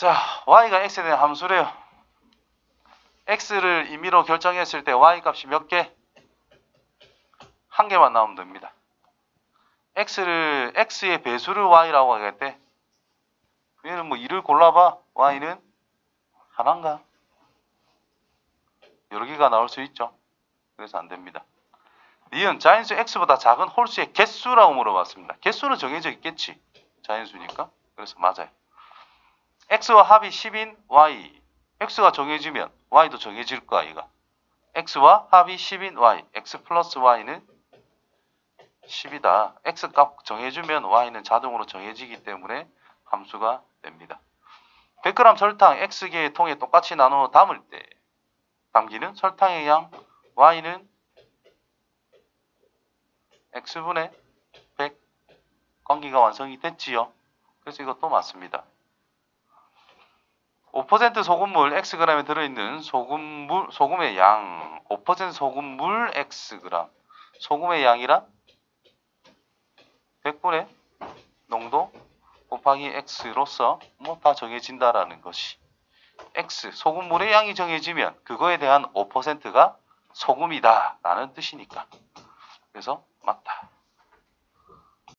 자, y가 x에 대한 함수래요. x를 임의로 결정했을 때 y 값이 몇 개? 한 개만 나오면 됩니다. x를 x의 배수를 y라고 하겠대. 얘는 뭐 2를 골라봐. y는 하나인가? 여러 개가 나올 수 있죠. 그래서 안 됩니다. 니은 자인수 x보다 작은 홀수의 개수라고 물어봤습니다. 개수는 정해져 있겠지. 자인수니까. 그래서 맞아요. X와 합이 10인 y. x가 정해지면 y도 정해질 거 아이가. x와 합이 10인 y. x 플러스 y는 10이다. x 값 정해주면 y는 자동으로 정해지기 때문에 함수가 됩니다. 100g 설탕 x개의 통에 똑같이 나누어 담을 때 담기는 설탕의 양 y는 x분의 100 관계가 완성이 됐지요. 그래서 이것도 맞습니다. 5% 소금물 xg에 들어있는 소금물, 소금의 양 5% 소금물 xg 소금의 양이란 100분의 농도 곱하기 x로서 뭐 다 정해진다라는 것이. X 소금물의 양이 정해지면 그거에 대한 5%가 소금이다 라는 뜻이니까. 그래서 맞다